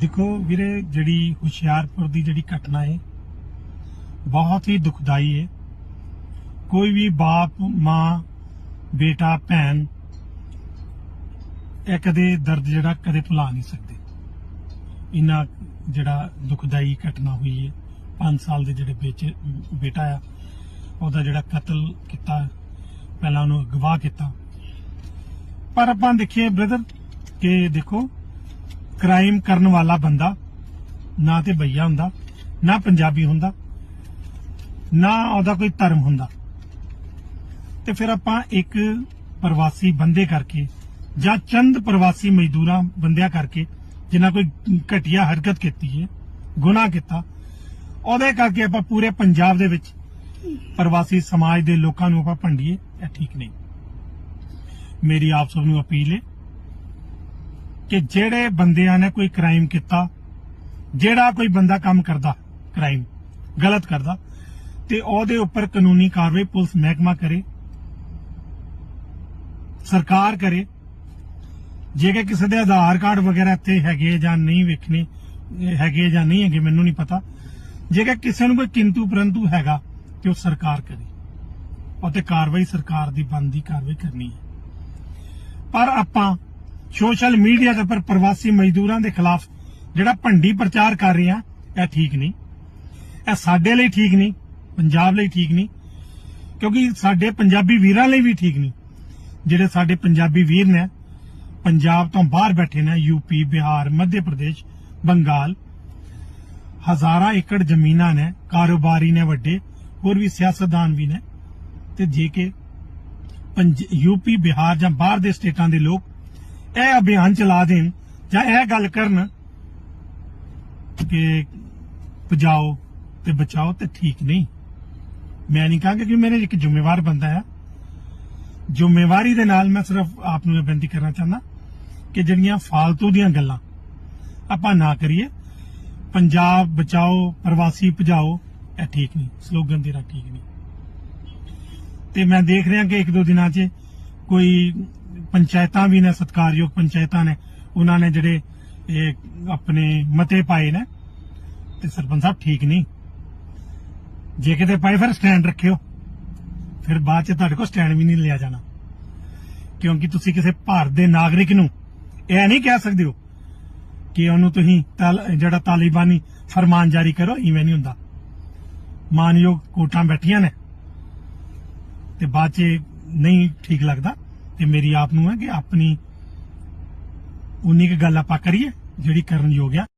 ਦੇਖੋ ਵੀਰੇ, ਜਿਹੜੀ ਹੁਸ਼ਿਆਰਪੁਰ ਦੀ ਜਿਹੜੀ ਘਟਨਾ ਹੈ ਬਹੁਤ ਹੀ ਦੁਖਦਾਈ ਹੈ ਕੋਈ ਵੀ ਬਾਪ, ਮਾਂ, ਬੇਟਾ, ਭੈਣ, ਇਹ ਕਦੇ ਦਰਦ ਜਿਹੜਾ ਕਦੇ ਭੁਲਾ ਨਹੀਂ ਸਕਦੇ। ਇਨਾ ਜਿਹੜਾ ਦੁਖਦਾਈ ਘਟਨਾ ਹੋਈ ਹੈ 5 ਸਾਲ ਦੇ ਜਿਹੜੇ ਬੱਚੇ ਬੇਟਾ ਆ, ਉਹਦਾ ਜਿਹੜਾ ਕਤਲ ਕੀਤਾ, ਪਹਿਲਾਂ ਉਹਨੂੰ ਅਗਵਾ ਕੀਤਾ। ਪਰ ਆਪਾਂ ਦੇਖੀਏ ਬ੍ਰਦਰ, ਕਿ ਦੇਖੋ ਕ੍ਰਾਈਮ ਕਰਨ ਵਾਲਾ ਬੰਦਾ ਨਾ ਤੇ ਭਈਆ ਹੁੰਦਾ, ਨਾ ਪੰਜਾਬੀ ਹੁੰਦਾ, ਨਾ ਉਹਦਾ ਕੋਈ ਧਰਮ ਹੁੰਦਾ। ਤੇ ਫਿਰ ਆਪਾਂ ਇੱਕ ਪ੍ਰਵਾਸੀ ਬੰਦੇ ਕਰਕੇ ਜਾਂ ਚੰਦ ਪ੍ਰਵਾਸੀ ਮਜ਼ਦੂਰਾਂ ਬੰਦਿਆਂ ਕਰਕੇ ਜਿਨ੍ਹਾਂ ਕੋਈ ਘਟੀਆ ਹਰਕਤ ਕੀਤੀ ਹੈ, ਗੁਨਾਹ ਕੀਤਾ, ਉਹਦੇ ਕਰਕੇ ਆਪਾਂ ਪੂਰੇ ਪੰਜਾਬ ਦੇ ਵਿੱਚ ਪ੍ਰਵਾਸੀ ਸਮਾਜ ਦੇ ਲੋਕਾਂ ਨੂੰ ਆਪਾਂ ਭੰਡੀਏ, ਇਹ ਠੀਕ ਨਹੀਂ। ਮੇਰੀ ਆਪ ਸਭ ਨੂੰ ਅਪੀਲ ਹੈ ਕਿ ਜਿਹੜੇ ਬੰਦਿਆਂ ਨੇ ਕੋਈ ਕ੍ਰਾਈਮ ਕੀਤਾ, ਜਿਹੜਾ ਕੋਈ ਬੰਦਾ ਕੰਮ ਕਰਦਾ ਕ੍ਰਾਈਮ ਗਲਤ ਕਰਦਾ, ਤੇ ਉਹਦੇ ਉੱਪਰ ਕਾਨੂੰਨੀ ਕਾਰਵਾਈ ਪੁਲਿਸ ਮਹਿਕਮਾ ਕਰੇ, ਸਰਕਾਰ ਕਰੇ। ਜੇਕਰ ਕਿਸੇ ਦੇ ਆਧਾਰ ਕਾਰਡ ਵਗੈਰਾ ਇੱਥੇ ਹੈਗੇ ਜਾਂ ਨਹੀਂ ਵੇਖਣੇ ਹੈਗੇ ਜਾਂ ਨਹੀਂ ਹੈਗੇ, ਮੈਨੂੰ ਨਹੀਂ ਪਤਾ। ਜੇਕਰ ਕਿਸੇ ਨੂੰ ਕੋਈ ਕਿੰਤੂ ਪਰੰਤੂ ਹੈਗਾ, ਤੇ ਉਹ ਸਰਕਾਰ ਕਰੇ। ਉਹ ਤੇ ਕਾਰਵਾਈ ਸਰਕਾਰ ਦੀ ਬਣਦੀ ਕਾਰਵਾਈ ਕਰਨੀ ਹੈ। ਪਰ ਆਪਾਂ ਸੋਸ਼ਲ ਮੀਡੀਆ ਦੇ ਉੱਪਰ ਪ੍ਰਵਾਸੀ ਮਜ਼ਦੂਰਾਂ ਦੇ ਖਿਲਾਫ ਜਿਹੜਾ ਭੰਡੀ ਪ੍ਰਚਾਰ ਕਰ ਰਹੇ ਆ ਇਹ ਠੀਕ ਨਹੀਂ। ਇਹ ਸਾਡੇ ਲਈ ਠੀਕ ਨਹੀਂ, ਪੰਜਾਬ ਲਈ ਠੀਕ ਨਹੀਂ, ਕਿਉਂਕਿ ਸਾਡੇ ਪੰਜਾਬੀ ਵੀਰਾਂ ਲਈ ਵੀ ਠੀਕ ਨਹੀਂ। ਜਿਹੜੇ ਸਾਡੇ ਪੰਜਾਬੀ ਵੀਰ ਨੇ, ਪੰਜਾਬ ਤੋਂ ਬਾਹਰ ਬੈਠੇ ਨੇ ਯੂਪੀ ਬਿਹਾਰ, ਮੱਧ ਪ੍ਰਦੇਸ਼, ਬੰਗਾਲ, ਹਜ਼ਾਰਾਂ ਏਕੜ ਜ਼ਮੀਨਾਂ ਨੇ, ਕਾਰੋਬਾਰੀ ਨੇ ਵੱਡੇ, ਹੋਰ ਵੀ ਸਿਆਸਤਦਾਨ ਵੀ ਨੇ। ਤੇ ਜੇ ਕਿ ਪੰਜ ਯੂਪੀ ਬਿਹਾਰ ਜਾਂ ਬਾਹਰ ਦੇ ਸਟੇਟਾਂ ਦੇ ਲੋਕ ਇਹ ਅਭਿਆਨ ਚਲਾ ਦੇਣ ਜਾਂ ਇਹ ਗੱਲ ਕਰਨ ਕਿ ਭਜਾਓ ਤੇ ਬਚਾਓ ਤੇ ਠੀਕ ਨਹੀਂ। ਮੈਂ ਨਹੀਂ ਕਹਾਂਗਾ ਕਿ ਮੇਰੇ ਇੱਕ ਜ਼ਿੰਮੇਵਾਰ ਬੰਦਾ ਆ। ਜ਼ਿੰਮੇਵਾਰੀ ਦੇ ਨਾਲ ਮੈਂ ਸਿਰਫ ਆਪ ਨੂੰ ਇਹ ਬੇਨਤੀ ਕਰਨਾ ਚਾਹੁੰਦਾ ਕਿ ਜਿਹੜੀਆਂ ਫਾਲਤੂ ਦੀਆਂ ਗੱਲਾਂ ਆਪਾਂ ਨਾ ਕਰੀਏ। ਪੰਜਾਬ ਬਚਾਓ, ਪ੍ਰਵਾਸੀ ਭਜਾਓ, ਇਹ ਠੀਕ ਨਹੀਂ। ਸਲੋਗਨ ਤੇਰਾ ਠੀਕ ਨਹੀਂ। ਤੇ ਮੈਂ ਦੇਖ ਰਿਹਾ ਕਿ ਇੱਕ ਦੋ ਦਿਨਾਂ 'ਚ ਕੋਈ ਪੰਚਾਇਤਾਂ ਵੀ ਨੇ, ਸਤਕਾਰਯੋਗ ਪੰਚਾਇਤਾਂ ਨੇ, ਉਹਨਾਂ ਨੇ ਜਿਹੜੇ ਇਹ ਆਪਣੇ ਮਤੇ ਪਾਏ ਨੇ, ਤੇ ਸਰਪੰਚ ਸਾਹਿਬ ਠੀਕ ਨਹੀਂ। ਜੇ ਕਿਤੇ ਪਾਏ ਫਿਰ ਸਟੈਂਡ ਰੱਖਿਓ। ਫਿਰ ਬਾਅਦ ਚ ਤੁਹਾਡੇ ਕੋਲ ਸਟੈਂਡ ਵੀ ਨਹੀਂ ਲਿਆ ਜਾਣਾ। ਕਿਉਂਕਿ ਤੁਸੀਂ ਕਿਸੇ ਭਾਰਤ ਦੇ ਨਾਗਰਿਕ ਨੂੰ ਇਹ ਨਹੀਂ ਕਹਿ ਸਕਦੇ ਹੋ ਕਿ ਉਹਨੂੰ ਤੁਸੀਂ ਜਿਹੜਾ ਤਾਲਿਬਾਨੀ ਫਰਮਾਨ ਜਾਰੀ ਕਰੋ, ਇਵੇਂ ਨਹੀਂ ਹੁੰਦਾ। ਮਾਨਯੋਗ ਕੋਟਾਂ ਬੈਠੀਆਂ ਨੇ, ਤੇ ਬਾਅਦ ਚ ਨਹੀਂ ਠੀਕ ਲੱਗਦਾ। ਤੇ ਮੇਰੀ ਆਪ ਨੂੰ ਹੈ ਕਿ ਆਪਣੀ ਉਨੀ ਕੁ ਗੱਲ ਆਪਾਂ ਕਰੀਏ ਜਿਹੜੀ ਕਰਨ ਯੋਗ ਆ।